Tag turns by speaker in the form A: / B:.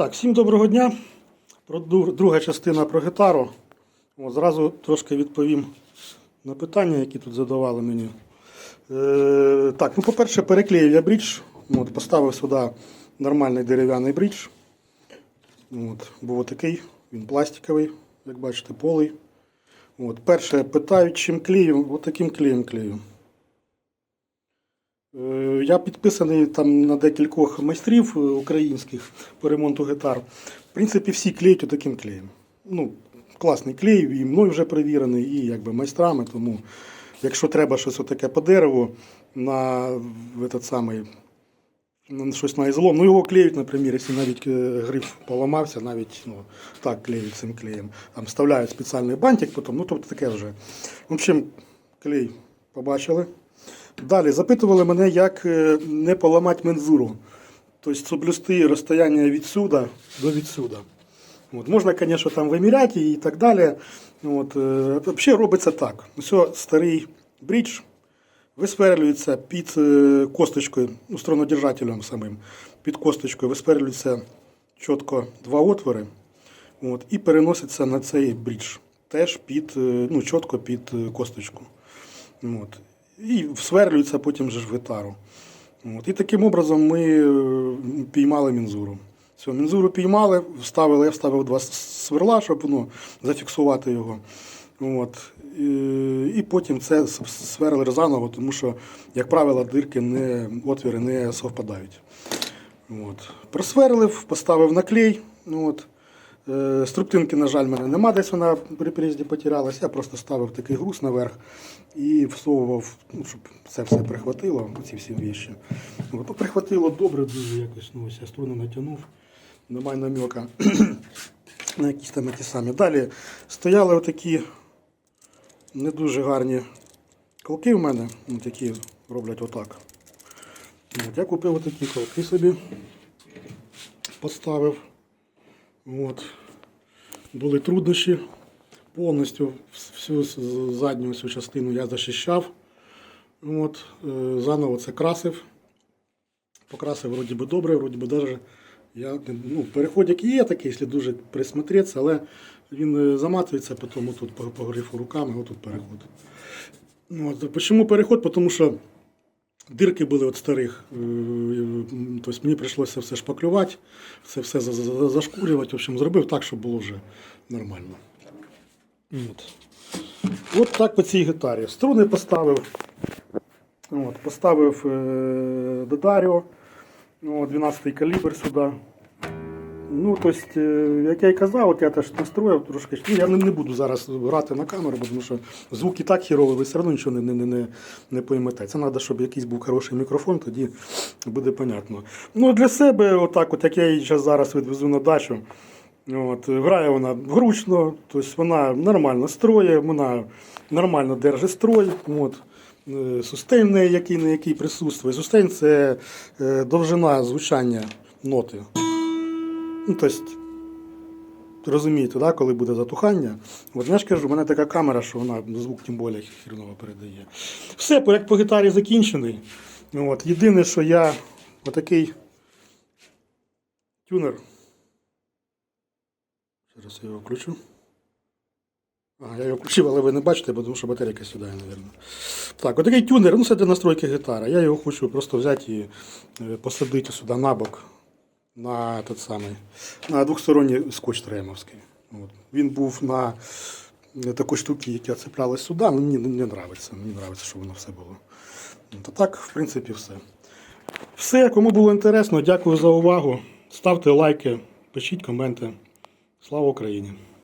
A: Так, всім доброго дня. Друга частина про гітару. Зразу трошки відповім на питання, які тут задавали мені. Е, так, ну, по-перше, переклеїв я брідж. От, поставив сюди нормальний дерев'яний брідж. От, був отакий, він пластиковий, як бачите, полий. От, перше, питають, чим клею, отаким клеєм клею. Е, Я підписаний там на декількох майстрів е, українських по ремонту гітар. В принципі, всі клеють таким клеєм. Ну, класний клей, і мною вже перевірений, і якби майстрами. Тому, якщо треба щось отаке по дереву на этот самий, щось на ізлом, ну його клеють, наприклад, якщо навіть е, гриф поламався, навіть ну, так клеють цим клеєм. Там вставляють спеціальний бантик, потім, ну тобто таке вже. В общем, клей побачили. Далі запитували мене, як е, не поламати мензуру. Тобто соблюсти розстояння відсюди до відсюди. От, можна, звісно, там виміряти і так далі. От, е, взагалі робиться так. Ось старий брідж висверлюється під е, косточкою, ну, струнодержателем самим, під косточкою висверлюється чітко два отвори от, і переноситься на цей брідж. Теж під, ну, чітко під косточку. От. І сверлюється потім же в гітару. От. І таким образом ми е, піймали мінзуру. Все, мінзуру піймали, вставили, я вставив два сверла, щоб ну, зафіксувати його. От. І, потім це с- сверлили заново, тому що, як правило, дирки не, отвіри не совпадають. От. Просверлив, поставив на клей. Ну, От. Е, Струптинки, на жаль, в мене нема, десь вона при приїзді потерялась. Я просто ставив такий груз наверх і всовував, ну, щоб це все прихватило, ці всі віші. От, ну, прихватило добре, дуже якось. Ну, ось я струни натягнув, немає намека на якісь там ті самі. Далі стояли отакі не дуже гарні колки в мене, от які роблять отак. От, я купив отакі колки собі, поставив. От. Були труднощі. Повністю всю задню всю частину я захищав. От. е, Заново це красив. Покрасив вроді би добре, вроді би даже я, ну, переходик є такий, якщо дуже присмотреться, але він е, заматується, потім отут по, по грифу руками, отут переход. Ну. Чому переход? Тому що Дирки були від старих. е, Тобто мені прийшлося все шпаклювати, це все за- за- за- зашкурювати. В общем, зробив так, щоб було вже нормально. От. От так по цій гітарі. Струни поставив. От, поставив е, Додаріо, ну, 12 калібр сюди. Ну, тобто, як я і казав, от я теж настроїв трошки. Ну, я не, не буду зараз грати на камеру, бо тому що звук і так хіровий, ви все одно нічого не, не, не, не, не поймете. Це треба, щоб якийсь був хороший мікрофон, тоді буде понятно. Ну, для себе, отак, от як я її зараз- відвезу на дачу. От, грає вона вручно, тобто вона нормально строє, вона нормально держить строй. От. Е, Сустейн, який, на який присутствує. Сустейн це е, довжина звучання ноти. Ну, тобто, розумієте, да, коли буде затухання. От я ж кажу, в мене така камера, що вона звук тим більше херново передає. Все, як по гітарі закінчений. От, єдине, що я отакий тюнер. Зараз я його включу. А, я його включив, але ви не бачите, бо тому що батарейка сідає, мабуть. Так, отакий тюнер, ну це для настройки гітари. Я його хочу просто взяти і е, посадити сюди на бок на тот самий, на двохсторонній скотч тремовський. От. Він був на е, такій штуці, яка цеплялась сюди, мені не, подобається. Мені подобається, щоб воно все було. Та так, в принципі, все. Все, кому було інтересно, дякую за увагу. Ставте лайки, пишіть коменти. Слава Україні!